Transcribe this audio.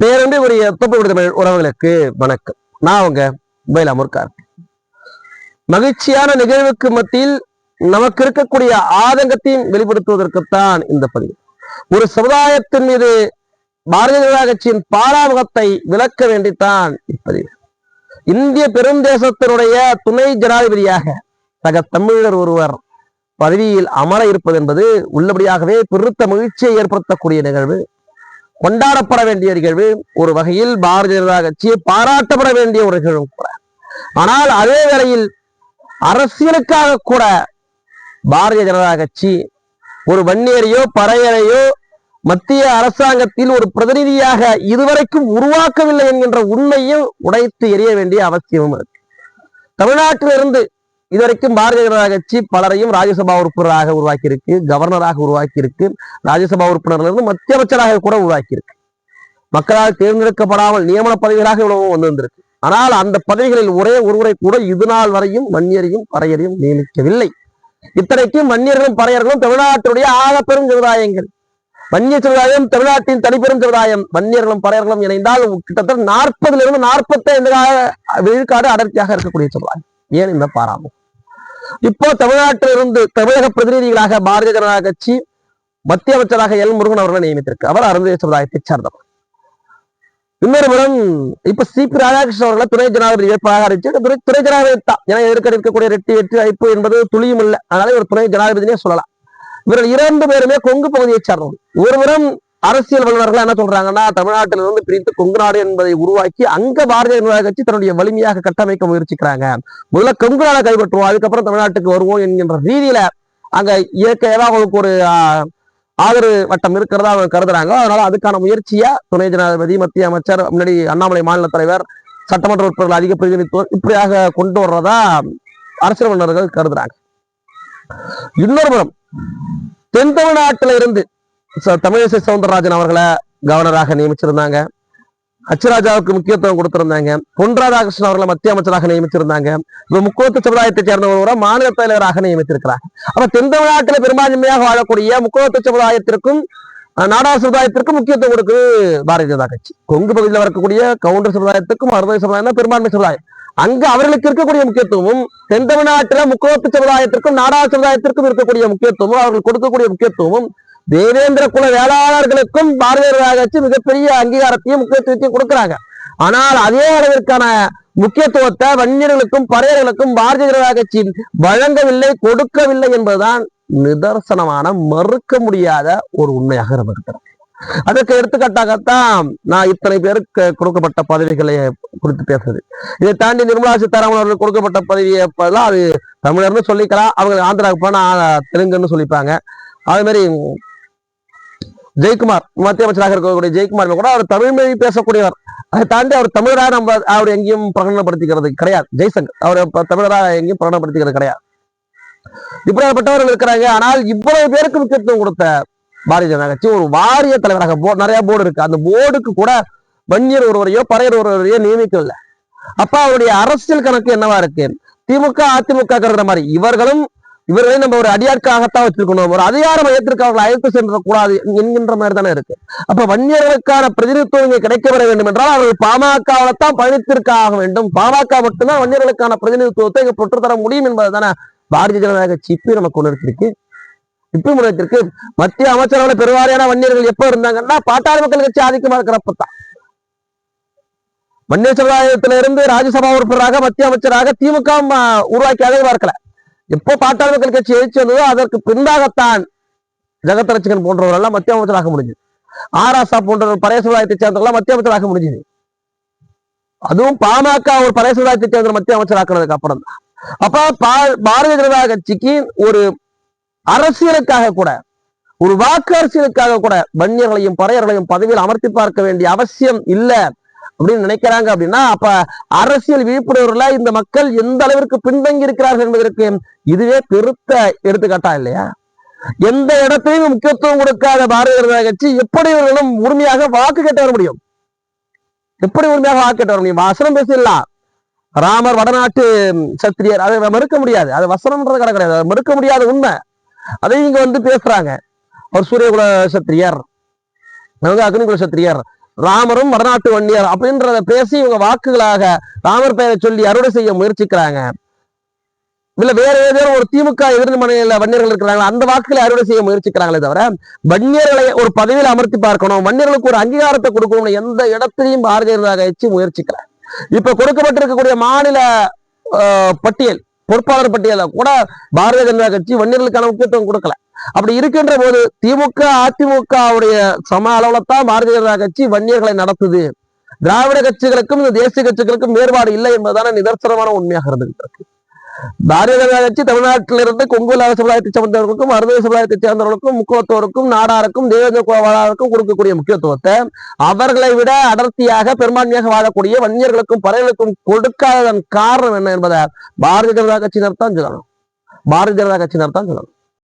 பேரன்பு உரிய தொப்பு உறவுகளுக்கு வணக்கம். நான் அவங்க மொபைல் அமுர்கார். மகிழ்ச்சியான நிகழ்வுக்கு மத்தியில் நமக்கு இருக்கக்கூடிய ஆதங்கத்தையும் வெளிப்படுத்துவதற்குத்தான் இந்த பதிவு. ஒரு சமுதாயத்தின் மீது பாரதிய ஜனதா கட்சியின் பாராமுகத்தை விளக்க வேண்டித்தான் இப்பதிவு. இந்திய பெருந்தேசத்தினுடைய துணை ஜனாதிபதியாக சக தமிழர் ஒருவர் பதவியில் அமர இருப்பது என்பது உள்ளபடியாகவே பெருத்த மகிழ்ச்சியை ஏற்படுத்தக்கூடிய நிகழ்வு. கொண்டாடப்பட வேண்டிய நிகழ்வு ஒரு வகையில் பாரதிய ஜனதா கட்சியை பாராட்டப்பட வேண்டிய ஒரு நிகழ்வும் கூட. ஆனால் அதே வேளையில் அரசியலுக்காக கூட பாரதிய ஜனதா கட்சி ஒரு வன்னியரையோ பறையரையோ மத்திய அரசாங்கத்தில் ஒரு பிரதிநிதியாக இதுவரைக்கும் உருவாக்கவில்லை என்கின்ற உண்மையும் உடைத்து எரிய வேண்டிய அவசியமும் இருக்கு. தமிழ்நாட்டிலிருந்து இதுவரைக்கும் பாரதிய ஜனதா கட்சி பலரையும் ராஜ்யசபா உறுப்பினராக உருவாக்கியிருக்கு கவர்னராக உருவாக்கி இருக்கு ராஜ்யசபா உறுப்பினர்லேருந்து மத்திய அமைச்சராக கூட உருவாக்கியிருக்கு. மக்களால் தேர்ந்தெடுக்கப்படாமல் நியமன பதவிகளாக இவ்வளவு வந்திருந்திருக்கு ஆனால் அந்த பதவிகளில் ஒரே ஒருவரை கூட இது நாள் வரையும் வன்னியரையும் பறையரையும் நியமிக்கவில்லை. இத்தனைக்கும் வன்னியர்களும் பறையர்களும் தமிழ்நாட்டினுடைய ஆக பெரும் சமுதாயங்கள் வன்னிய சமுதாயம் தமிழ்நாட்டின் தனிப்பெரும் சமுதாயம். வன்னியர்களும் பறையர்களும் இணைந்தால் கிட்டத்தட்ட நாற்பதுல இருந்து நாற்பத்தி ஐந்து விழுக்காடு அடர்த்தியாக இருக்கக்கூடிய சமுதாயம். ஏன் இந்த பாராமல் இப்போ தமிழ்நாட்டிலிருந்து தமிழக பிரதிநிதிகளாக பாரதிய ஜனதா கட்சி மத்திய அமைச்சராக எல் முருகன் அவர்களை நியமித்திருக்கு. அவர் அருந்திய சமுதாயத்தை சார்ந்தவர். இன்னொரு புறம் இப்ப சி பி ராதாகிருஷ்ணன் அவர்களை துணை ஜனாதிபதி வேட்பாளராக அறிவிச்சு துணை துணை ஜனாதிபதி தான். ஏன்னா எதிர்க்க இருக்கக்கூடிய ரெட்டி வெற்றி வாய்ப்பு என்பது துளியும் இல்லை. அதனால இவர் துணை ஜனாதிபதினே சொல்லலாம். இவர்கள் இரண்டு பேருமே கொங்கு பகுதியை சார்ந்தவர்கள். ஒருவரும் அரசியல் வல்லுநர்கள் என்ன சொல்றாங்கன்னா தமிழ்நாட்டிலிருந்து பிரித்து கொங்கு நாடு என்பதை உருவாக்கி அங்க பாரதிய ஜனதா கட்சி தன்னுடைய வலிமையாக கட்டமைக்க முயற்சிக்கிறாங்க. முதல்ல கொங்கு நாடை கைப்பற்றுவோம் அதுக்கப்புறம் தமிழ்நாட்டுக்கு வருவோம் என்கின்ற ரீதியில அங்க இயற்கையாக அவங்களுக்கு ஒரு ஆதரவு வட்டம் இருக்கிறதா அவங்க கருதுறாங்க. அதனால அதுக்கான முயற்சியா துணை ஜனாதிபதி மத்திய அமைச்சர் முன்னாடி அண்ணாமலை மாநில தலைவர் சட்டமன்ற உறுப்பினர்கள் அதிக பிரதிநிதித்துவம் இப்படியாக கொண்டு வர்றதா அரசியல் வல்லுநர்கள் கருதுறாங்க. இன்னொரு புறம் தென் தமிழ்நாட்டில இருந்து தமிழிசை சவுந்தரராஜன் அவர்களை கவர்னராக நியமிச்சிருந்தாங்க. அச்சுராஜாவுக்கு முக்கியத்துவம் கொடுத்திருந்தாங்க. பொன் ராதாகிருஷ்ணன் அவர்களை மத்திய அமைச்சராக நியமிச்சிருந்தாங்க. இப்ப முக்கோத்து சமுதாயத்தை சேர்ந்த ஒருவரை மாநில தலைவராக நியமித்திருக்கிறாங்க அப்ப தென் தமிழ்நாட்டில் பெரும்பான்மையாக வாழக்கூடிய முக்கோத்து சமுதாயத்திற்கும் நாடா நாடார் சமுதாயத்திற்கும் முக்கியத்துவம் கொடுக்குது பாரதிய ஜனதா கட்சி. கொங்கு பகுதியில் வரக்கூடிய கவுண்டர் சமுதாயத்துக்கும் அறுபது சமுதாயம் பெரும்பான்மை சமுதாயம். அங்கு அவர்களுக்கு இருக்கக்கூடிய முக்கியத்துவமும் தென் தமிழ்நாட்டில் முக்கோத்து சமுதாயத்திற்கும் நாடார் சமுதாயத்திற்கும் இருக்கக்கூடிய முக்கியத்துவமும் அவர்கள் கொடுக்கக்கூடிய முக்கியத்துவமும் தேவேந்திர குல வேளாளர்களுக்கும் பாரதியார் ஜனதா மிகப்பெரிய அங்கீகாரத்தையும் முக்கியத்துவத்தையும் கொடுக்குறாங்க. ஆனால் அதே அளவிற்கான முக்கியத்துவத்தை வன்னியர்களுக்கும் பறையர்களுக்கும் பாரதிய ஜனதா கட்சி வழங்கவில்லை கொடுக்கவில்லை என்பதுதான் நிதர்சனமான மறுக்க முடியாத ஒரு உண்மையாக இருக்கிறது அதற்கு எடுத்துக்காட்டாகத்தான் நான் இத்தனை பேருக்கு கொடுக்கப்பட்ட பதவிகளை குறித்து பேசுறது. இதை தாண்டி நிர்மலா சீதாராமன் அவர்கள் கொடுக்கப்பட்ட பதவியை அது தமிழர்னு சொல்லிக்கலாம் அவங்க ஆந்திராவுக்கு போனா தெலுங்குன்னு சொல்லிப்பாங்க. அது மாதிரி ஜெயக்குமார் மத்திய அமைச்சராக இருக்கக்கூடிய ஜெயக்குமார் கூட அவர் தமிழ் மொழி பேசக்கூடியவர். அதை தாண்டி அவர் தமிழராக நம்ம அவர் எங்கேயும் பிரகடனப்படுத்திக்கிறது கிடையாது. ஜெய்சங்கர் அவர் தமிழராக எங்கேயும் பிரகடனப்படுத்திக்கிறது கிடையாது. இப்படிப்பட்டவர்கள் இருக்கிறாங்க. ஆனால் இவ்வளவு பேருக்கு முக்கியத்துவம் கொடுத்த பாரதிய ஜனதா கட்சி ஒரு வாரிய தலைவராக போ நிறைய போர்டு இருக்கு. அந்த போர்டுக்கு கூட வன்னியர் ஒருவரையோ பறையர் ஒருவரையோ நியமிக்கவில்லை. அப்ப அவருடைய அரசியல் கணக்கு என்னவா இருக்கு? திமுக அதிமுக மாதிரி இவர்களும் இவர்களை நம்ம ஒரு அடியாட்காகத்தான் வச்சிருக்கணும். ஒரு அதிகார மையத்திற்கு அவர்களை அழைத்து சென்றக்கூடாது என்கின்ற மாதிரி தானே இருக்கு. அப்ப வன்னியர்களுக்கான பிரதிநிதித்துவம் இங்கே கிடைக்க வர வேண்டும் என்றால் அவர்கள் பாமகவில் தான் பயணித்திருக்க ஆக வேண்டும். பாமக மட்டும்தான் வன்னியர்களுக்கான பிரதிநிதித்துவத்தை இங்க பெற்றுத்தர முடியும் என்பது தானே பாரதிய ஜனதா கட்சி இப்பயும் நமக்கு உணர்த்திருக்கு. இப்பயும் உணர்த்திருக்கு. மத்திய அமைச்சரவை பெருவாரியான வன்னியர்கள் எப்ப இருந்தாங்கன்னா பாட்டாளி மக்கள் கட்சி ஆதிக்கமா இருக்கிறப்பதான் வன்னிய சமுதாயத்திலிருந்து ராஜ்யசபா உறுப்பினராக மத்திய அமைச்சராக திமுக உருவாக்கி அதை பார்க்கல. எப்போ பாட்டாளி மக்கள் கட்சி எழுச்சி அதற்கு பின்பாகத்தான் ஜெகத் ரட்சகன் போன்றவரெல்லாம் மத்திய அமைச்சராக முடிஞ்சது. ஆராசா போன்ற பழைய சமுதாயத்தை சேர்ந்தவர்கள் மத்திய அமைச்சராக முடிஞ்சது. அதுவும் பாமக ஒரு பழைய சமுதாயத்தை சேர்ந்த மத்திய அமைச்சராக்குனதுக்கு அப்புறம் தான். அப்ப பா- பாரதிய ஜனதா கட்சிக்கு ஒரு அரசியலுக்காக கூட ஒரு வாக்கு அரசியலுக்காக கூட வன்னியர்களையும் பறையர்களையும் பதவியில் அமர்த்தி பார்க்க வேண்டிய அவசியம் இல்லை. அப்படின்னு நினைக்கிறாங்க அப்படின்னா அப்ப அரசியல் விழிப்புணர்வுல இந்த மக்கள் எந்த அளவிற்கு பின்தங்கி இருக்கிறார்கள் என்பதற்கு இதுவே பெருத்த எடுத்துக்காட்டா இல்லையா? எந்த இடத்திலையும் முக்கியத்துவம் கொடுக்காத பாரதிய ஜனதா கட்சி எப்படி இவர்களும் உரிமையாக வாக்கு கேட்டு வர முடியும். எப்படி உரிமையாக வாக்கு கேட்டு வர முடியும்? வசனம் பேசிடலாம். ராமர் வடநாட்டு சத்திரியர் அதை மறுக்க முடியாது. அது வசனம்ன்றது கடை கிடையாது. மறுக்க முடியாத உண்மை. அதை இங்க வந்து பேசுறாங்க. அவர் சூரியகுல சத்திரியர். அக்னிகுல சத்திரியர். ராமரும் வடநாட்டு வன்னியர் அப்படின்றத பேசி இவங்க வாக்குகளாக ராமர் பெயரை சொல்லி அறுவடை செய்ய முயற்சிக்கிறாங்க. இல்ல வேற ஏதேனும் ஒரு திமுக எதிர்மனையில வன்னியர்கள் இருக்கிறாங்களா? அந்த வாக்குகளை அறுவடை செய்ய முயற்சிக்கிறாங்களே தவிர வன்னியர்களை ஒரு பதவியில் அமர்த்தி பார்க்கணும். வன்னியர்களுக்கு ஒரு அங்கீகாரத்தை கொடுக்கணும்னு எந்த இடத்திலையும் பாரதிய ஜனதா கட்சி முயற்சிக்கல. இப்ப கொடுக்கப்பட்டிருக்கக்கூடிய மாநில ஆஹ், பட்டியல் பொறுப்பாளர் பட்டியல கூட பாரதிய ஜனதா கட்சி வன்னியர்களுக்கான முக்கியத்துவம் கொடுக்கல. அப்படி இருக்கின்ற போது திமுக அதிமுகவுடைய சம அளவுல தான் பாரதிய ஜனதா கட்சி வன்னியர்களை நடத்துது. திராவிட கட்சிகளுக்கும் இந்த தேசிய கட்சிகளுக்கும் வேறுபாடு இல்லை என்பதான நிதர்சனமான உண்மையாக இருந்துகிட்டு இருக்கு பாரதிய ஜனதா கட்சி தமிழ்நாட்டிலிருந்து கொங்கு இல்லாத சமுதாயத்தை சேர்ந்தவர்களுக்கும் அறுபது சமுதாயத்தை சேர்ந்தவர்களுக்கும் முக்கியத்துவருக்கும் நாடாருக்கும் தேவேந்திர கோவாளருக்கும் கொடுக்கக்கூடிய முக்கியத்துவத்தை அவர்களை விட அடர்த்தியாக பெரும்பான்மையாக வாழக்கூடிய வன்னியர்களுக்கும் பறையர்களுக்கும் கொடுக்காததன் காரணம் என்ன என்பதை பாரதிய ஜனதா கட்சியினர் தான் சொல்லணும். பாரதிய ஜனதா கட்சியினர் தான் சொல்லணும்.